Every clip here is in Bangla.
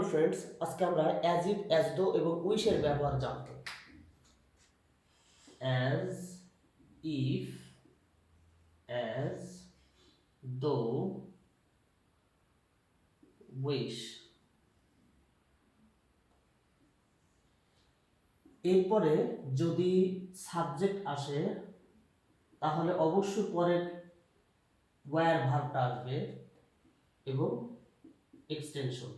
হ্যালো ফ্রেন্ডস, আজকে আমরা অ্যাজ ইফ অ্যাজ দো এবং উইশের ব্যবহার জানব। As if, as though, wish. এরপরে যদি সাবজেক্ট আসে, তাহলে অবশ্যই পরে ওয়ার ভার্বটা আসবে এবং এক্সটেনশন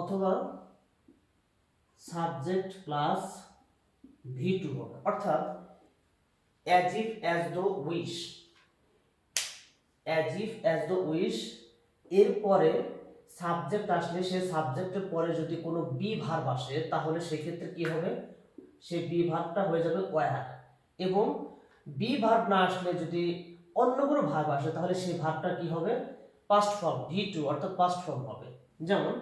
অথবা সাবজেক্ট প্লাস ভি টু হবে। অর্থাৎ as if as the wish as if as the wish এরপরে সাবজেক্ট আসলে সে সাবজেক্টের পরে যদি কোনো বি ভার্ব আসে, তাহলে সেক্ষেত্রে কি হবে? সেই বি ভার্বটা হয়ে যাবে ওয়ার এবং বি ভার্ব না আসলে যদি অন্য কোনো ভার্ব আসে, তাহলে সেই ভার্বটা কি হবে? পাস্ট ফর্ম ভি টু অর্থাৎ পাস্ট ফর্ম হবে। যেমন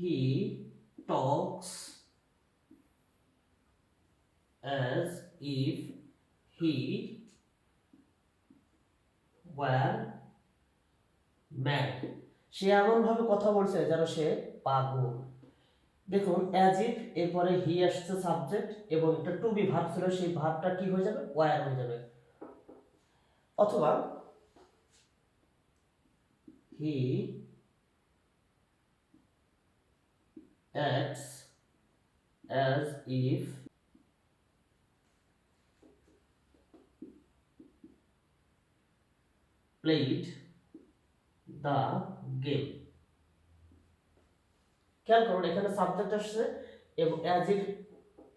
হি টক্স as if he were mad. সে এমন ভাবে কথা বলছে যেন সে পাগল। দেখুন অ্যাজ ইফ এরপরে হি আসছে সাবজেক্ট এবং একটা টু বি ভার্ব ছিল, সেই ভার্বটা কি হয়ে যাবে? ওয়ার হয়ে যাবে। অথবা হি acts as if played the game. খেয়াল করুন, এখানে সাবজেক্ট আসছে এবং অ্যাজ ইফ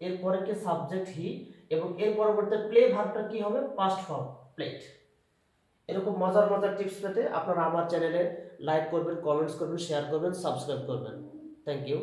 এর পরে কি সাবজেক্ট হি এবং এর পরবর্তী প্লে ভার্বটা কি হবে? পাস্ট ফর্ম প্লেড এরকম মজার মজার টিপস পেতে আপনারা আমার চ্যানেলে লাইক করবেন কমেন্টস করবেন শেয়ার করবেন সাবস্ক্রাইব করবেন. Thank you